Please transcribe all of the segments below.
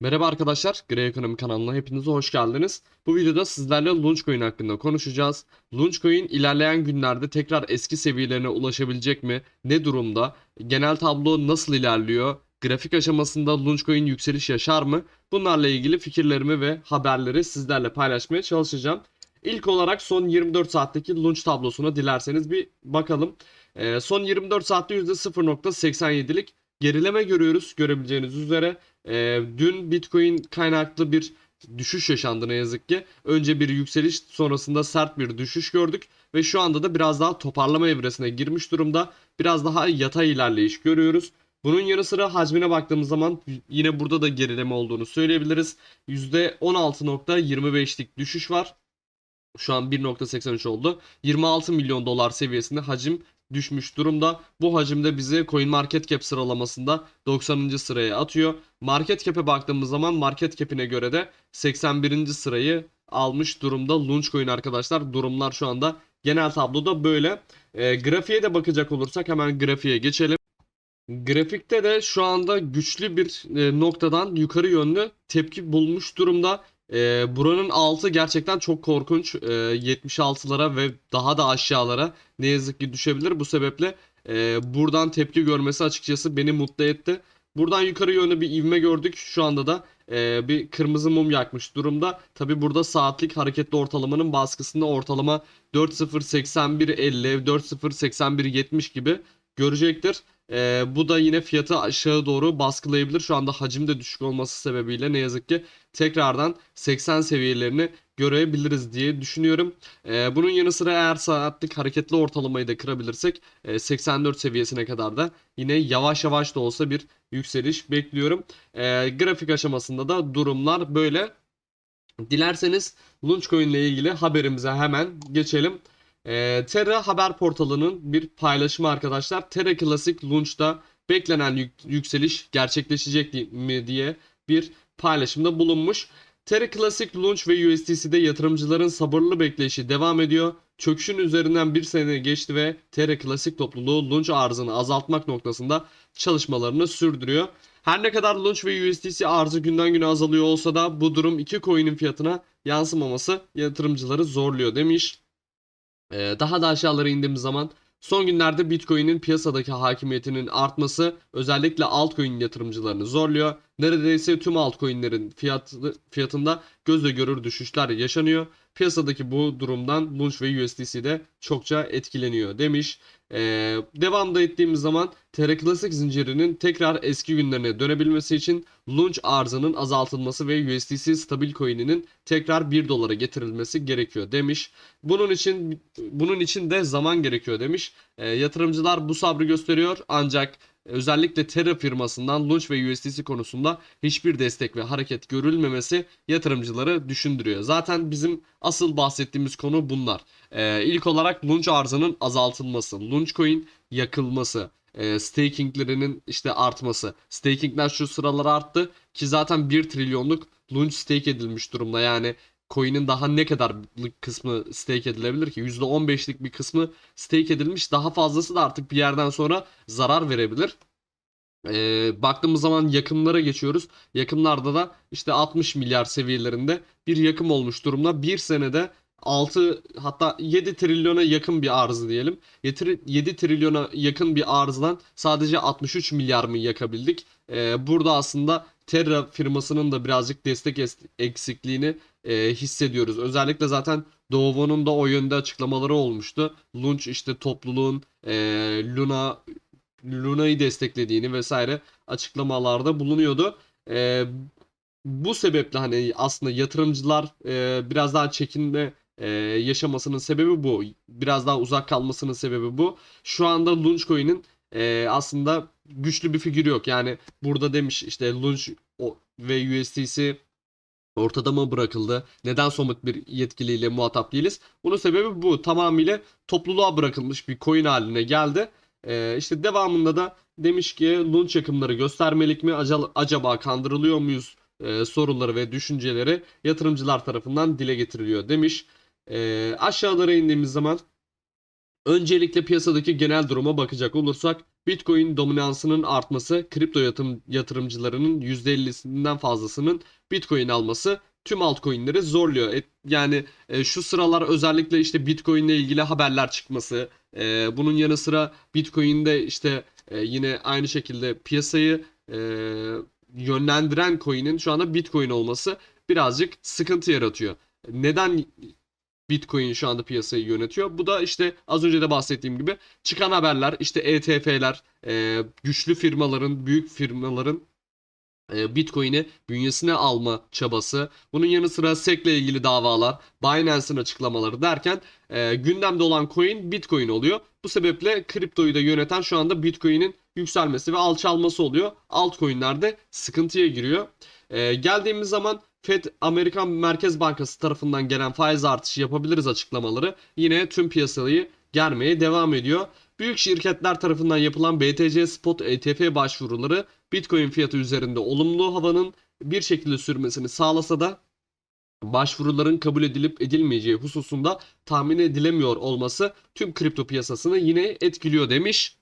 Merhaba arkadaşlar, Grey Ekonomi kanalına hepinize hoş geldiniz. Bu videoda sizlerle Launchcoin hakkında konuşacağız. Launchcoin ilerleyen günlerde tekrar eski seviyelerine ulaşabilecek mi? Ne durumda? Genel tablo nasıl ilerliyor? Grafik aşamasında Launchcoin yükseliş yaşar mı? Bunlarla ilgili fikirlerimi ve haberleri sizlerle paylaşmaya çalışacağım. İlk olarak son 24 saatteki launch tablosuna dilerseniz bir bakalım. Ee, son 24 saatte %0.87'lik gerileme görüyoruz görebileceğiniz üzere. Ee, dün Bitcoin kaynaklı bir düşüş yaşandı ne yazık ki. Önce bir yükseliş sonrasında sert bir düşüş gördük ve şu anda da biraz daha toparlama evresine girmiş durumda. Biraz daha yatay ilerleyiş görüyoruz. Bunun yanı sıra hacmine baktığımız zaman yine burada da gerileme olduğunu söyleyebiliriz. %16.25'lik düşüş var. Şu an 1.83 oldu. 26 milyon dolar seviyesinde hacim düşmüş durumda. Bu hacimde bizi CoinMarketCap sıralamasında 90. sıraya atıyor. Market Cap'e baktığımız zaman Market Cap'ine göre de 81. sırayı almış durumda Launchcoin arkadaşlar. Durumlar şu anda genel tabloda böyle. E, grafiğe de bakacak olursak hemen grafiğe geçelim. Grafikte de şu anda güçlü bir e, noktadan yukarı yönlü tepki bulmuş durumda. E, buranın altı gerçekten çok korkunç. E, 76'lara ve daha da aşağılara ne yazık ki düşebilir. Bu sebeple e, buradan tepki görmesi açıkçası beni mutlu etti. Buradan yukarı yönlü bir ivme gördük. Şu anda da e, bir kırmızı mum yakmış durumda. Tabi burada saatlik hareketli ortalamanın baskısında ortalama 4.081.50, 4.081.70 gibi görecektir. E, bu da yine fiyatı aşağı doğru baskılayabilir. Şu anda hacim de düşük olması sebebiyle ne yazık ki tekrardan 80 seviyelerini görebiliriz diye düşünüyorum. E, bunun yanı sıra eğer saatlik hareketli ortalamayı da kırabilirsek e, 84 seviyesine kadar da yine yavaş yavaş da olsa bir yükseliş bekliyorum. E, grafik aşamasında da durumlar böyle. Dilerseniz Launchcoin ile ilgili haberimize hemen geçelim. E, Terra haber portalının bir paylaşımı arkadaşlar. Terra Classic Launch'ta beklenen yük- yükseliş gerçekleşecek mi diye bir paylaşımda bulunmuş. Terra Classic Launch ve USDC'de yatırımcıların sabırlı bekleyişi devam ediyor. Çöküşün üzerinden bir sene geçti ve Terra Classic topluluğu launch arzını azaltmak noktasında çalışmalarını sürdürüyor. Her ne kadar launch ve USDC arzı günden güne azalıyor olsa da bu durum iki coin'in fiyatına yansımaması yatırımcıları zorluyor demiş. Ee, daha da aşağılara indiğimiz zaman son günlerde Bitcoin'in piyasadaki hakimiyetinin artması özellikle altcoin yatırımcılarını zorluyor. Neredeyse tüm altcoin'lerin fiyatı, fiyatında gözle görür düşüşler yaşanıyor. Piyasadaki bu durumdan Launch ve USDC de çokça etkileniyor demiş. Ee, devamda ettiğimiz zaman Terra Classic zincirinin tekrar eski günlerine dönebilmesi için Launch arzının azaltılması ve USDC stabil coin'inin tekrar 1 dolara getirilmesi gerekiyor demiş. Bunun için bunun için de zaman gerekiyor demiş. E, yatırımcılar bu sabrı gösteriyor ancak özellikle Terra firmasından Launch ve USDC konusunda hiçbir destek ve hareket görülmemesi yatırımcıları düşündürüyor. Zaten bizim asıl bahsettiğimiz konu bunlar. E, ilk olarak Launch arzının azaltılması, Launch coin yakılması, e, stakinglerinin işte artması. Stakingler şu sıralar arttı ki zaten 1 trilyonluk launch stake edilmiş durumda. Yani coin'in daha ne kadarlık kısmı stake edilebilir ki? %15'lik bir kısmı stake edilmiş. Daha fazlası da artık bir yerden sonra zarar verebilir. Ee, baktığımız zaman yakımlara geçiyoruz. Yakımlarda da işte 60 milyar seviyelerinde bir yakım olmuş durumda. Bir senede 6 hatta 7 trilyona yakın bir arz diyelim. 7 trilyona yakın bir arzdan sadece 63 milyar mı yakabildik? Ee, burada aslında Terra firmasının da birazcık destek es- eksikliğini e, hissediyoruz. Özellikle zaten Doğu'nun da o yönde açıklamaları olmuştu. Launch işte topluluğun e, Luna Luna'yı desteklediğini vesaire açıklamalarda bulunuyordu. E, bu sebeple hani aslında yatırımcılar e, biraz daha çekinme e, yaşamasının sebebi bu. Biraz daha uzak kalmasının sebebi bu. Şu anda Launchcoin'in e, aslında güçlü bir figürü yok. Yani burada demiş işte Launch ve USDC ortada mı bırakıldı? Neden somut bir yetkiliyle muhatap değiliz? Bunun sebebi bu. Tamamıyla topluluğa bırakılmış bir coin haline geldi. Ee, işte devamında da demiş ki launch yakımları göstermelik mi? Acaba kandırılıyor muyuz? Ee, soruları ve düşünceleri yatırımcılar tarafından dile getiriliyor demiş. Ee, aşağılara indiğimiz zaman Öncelikle piyasadaki genel duruma bakacak olursak Bitcoin dominansının artması, kripto yatırım, yatırımcılarının %50'sinden fazlasının Bitcoin alması tüm altcoin'leri zorluyor. Yani e, şu sıralar özellikle işte Bitcoin ile ilgili haberler çıkması, e, bunun yanı sıra Bitcoin'de işte e, yine aynı şekilde piyasayı e, yönlendiren coin'in şu anda Bitcoin olması birazcık sıkıntı yaratıyor. Neden Bitcoin şu anda piyasayı yönetiyor? Bu da işte az önce de bahsettiğim gibi çıkan haberler, işte ETF'ler, e, güçlü firmaların, büyük firmaların e, Bitcoin'i bünyesine alma çabası. Bunun yanı sıra SEC ile ilgili davalar, Binance'ın açıklamaları derken e, gündemde olan coin Bitcoin oluyor. Bu sebeple kriptoyu da yöneten şu anda Bitcoin'in yükselmesi ve alçalması oluyor. Altcoin'ler de sıkıntıya giriyor. Geldiğimiz zaman Fed Amerikan Merkez Bankası tarafından gelen faiz artışı yapabiliriz açıklamaları yine tüm piyasayı germeye devam ediyor. Büyük şirketler tarafından yapılan BTC Spot ETF başvuruları Bitcoin fiyatı üzerinde olumlu havanın bir şekilde sürmesini sağlasa da başvuruların kabul edilip edilmeyeceği hususunda tahmin edilemiyor olması tüm kripto piyasasını yine etkiliyor demiş.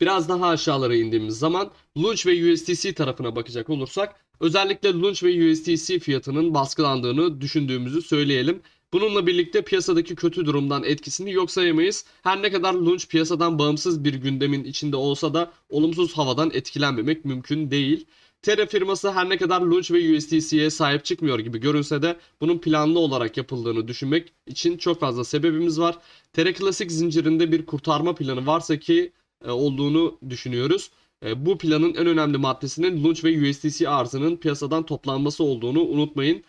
Biraz daha aşağılara indiğimiz zaman Lunch ve USDC tarafına bakacak olursak özellikle Lunch ve USDC fiyatının baskılandığını düşündüğümüzü söyleyelim. Bununla birlikte piyasadaki kötü durumdan etkisini yok sayamayız. Her ne kadar Lunch piyasadan bağımsız bir gündemin içinde olsa da olumsuz havadan etkilenmemek mümkün değil. Terra firması her ne kadar Lunch ve USDC'ye sahip çıkmıyor gibi görünse de bunun planlı olarak yapıldığını düşünmek için çok fazla sebebimiz var. Terra Classic zincirinde bir kurtarma planı varsa ki e, olduğunu düşünüyoruz. E, bu planın en önemli maddesinin Lunch ve USDC arzının piyasadan toplanması olduğunu unutmayın.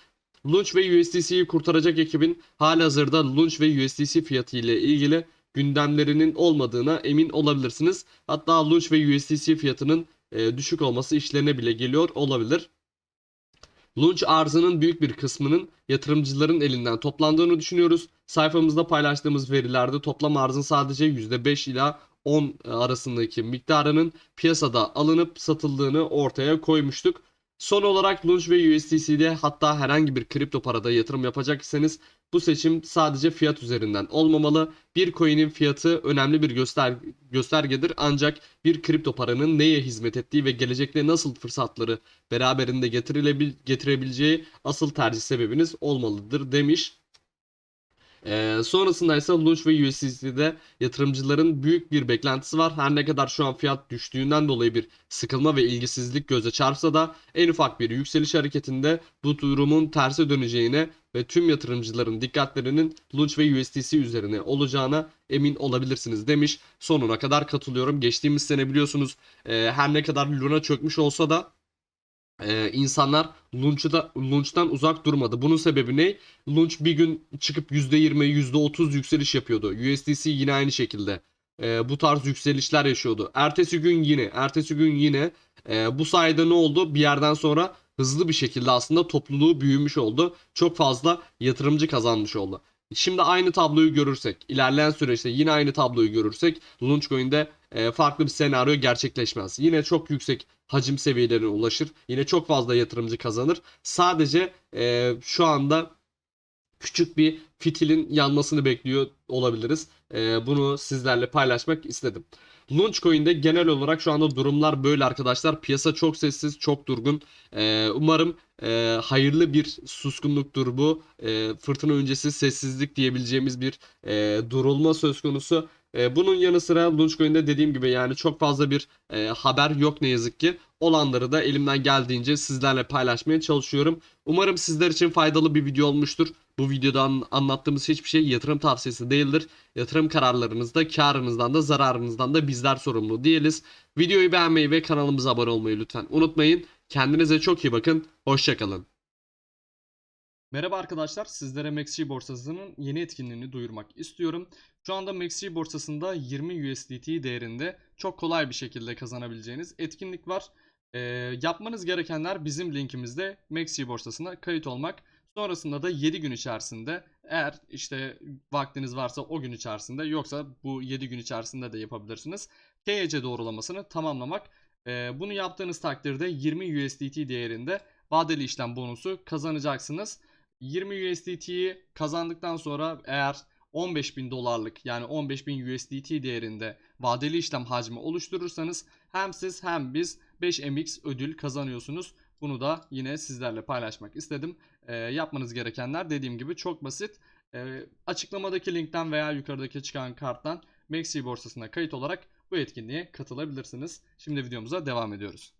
Lunch ve USDC'yi kurtaracak ekibin halihazırda Lunch ve USDC fiyatı ile ilgili gündemlerinin olmadığına emin olabilirsiniz. Hatta Lunch ve USDC fiyatının e, düşük olması işlerine bile geliyor olabilir. Launch arzının büyük bir kısmının yatırımcıların elinden toplandığını düşünüyoruz. Sayfamızda paylaştığımız verilerde toplam arzın sadece %5 ila 10 arasındaki miktarının piyasada alınıp satıldığını ortaya koymuştuk. Son olarak Lunch ve USDC'de hatta herhangi bir kripto parada yatırım yapacaksanız bu seçim sadece fiyat üzerinden olmamalı. Bir coin'in fiyatı önemli bir göster göstergedir ancak bir kripto paranın neye hizmet ettiği ve gelecekte nasıl fırsatları beraberinde getirilebil getirebileceği asıl tercih sebebiniz olmalıdır demiş. Ee, sonrasında ise Launch ve USDC'de yatırımcıların büyük bir beklentisi var. Her ne kadar şu an fiyat düştüğünden dolayı bir sıkılma ve ilgisizlik göze çarpsa da en ufak bir yükseliş hareketinde bu durumun terse döneceğine ve tüm yatırımcıların dikkatlerinin Launch ve USDC üzerine olacağına emin olabilirsiniz demiş. Sonuna kadar katılıyorum. Geçtiğimiz sene biliyorsunuz e, her ne kadar Luna çökmüş olsa da ee, insanlar Launch'da, Launch'tan uzak durmadı. Bunun sebebi ne? Launch bir gün çıkıp %20, %30 yükseliş yapıyordu. USDC yine aynı şekilde. Ee, bu tarz yükselişler yaşıyordu. Ertesi gün yine, ertesi gün yine. Ee, bu sayede ne oldu? Bir yerden sonra hızlı bir şekilde aslında topluluğu büyümüş oldu. Çok fazla yatırımcı kazanmış oldu. Şimdi aynı tabloyu görürsek, ilerleyen süreçte yine aynı tabloyu görürsek Launchcoin'de e, farklı bir senaryo gerçekleşmez. Yine çok yüksek hacim seviyelerine ulaşır. Yine çok fazla yatırımcı kazanır. Sadece e, şu anda küçük bir fitilin yanmasını bekliyor olabiliriz. E, bunu sizlerle paylaşmak istedim. Launchcoin'de genel olarak şu anda durumlar böyle arkadaşlar. Piyasa çok sessiz, çok durgun. E, umarım e, hayırlı bir suskunluktur bu. E, fırtına öncesi sessizlik diyebileceğimiz bir e, durulma söz konusu. E, bunun yanı sıra Launchcoin'de dediğim gibi yani çok fazla bir e, haber yok ne yazık ki. Olanları da elimden geldiğince sizlerle paylaşmaya çalışıyorum. Umarım sizler için faydalı bir video olmuştur. Bu videodan anlattığımız hiçbir şey yatırım tavsiyesi değildir. Yatırım kararlarınızda karınızdan da zararınızdan da bizler sorumlu değiliz. Videoyu beğenmeyi ve kanalımıza abone olmayı lütfen unutmayın. Kendinize çok iyi bakın. Hoşçakalın. Merhaba arkadaşlar, sizlere MaxG borsasının yeni etkinliğini duyurmak istiyorum. Şu anda MaxG borsasında 20 USDT değerinde çok kolay bir şekilde kazanabileceğiniz etkinlik var. Ee, yapmanız gerekenler bizim linkimizde MaxG borsasına kayıt olmak. Sonrasında da 7 gün içerisinde eğer işte vaktiniz varsa o gün içerisinde yoksa bu 7 gün içerisinde de yapabilirsiniz. KYC doğrulamasını tamamlamak. Ee, bunu yaptığınız takdirde 20 USDT değerinde vadeli işlem bonusu kazanacaksınız. 20 USDT'yi kazandıktan sonra eğer 15.000 dolarlık yani 15.000 USDT değerinde vadeli işlem hacmi oluşturursanız hem siz hem biz 5MX ödül kazanıyorsunuz. Bunu da yine sizlerle paylaşmak istedim. Ee, yapmanız gerekenler dediğim gibi çok basit. Ee, açıklamadaki linkten veya yukarıdaki çıkan karttan Maxi borsasına kayıt olarak bu etkinliğe katılabilirsiniz. Şimdi videomuza devam ediyoruz.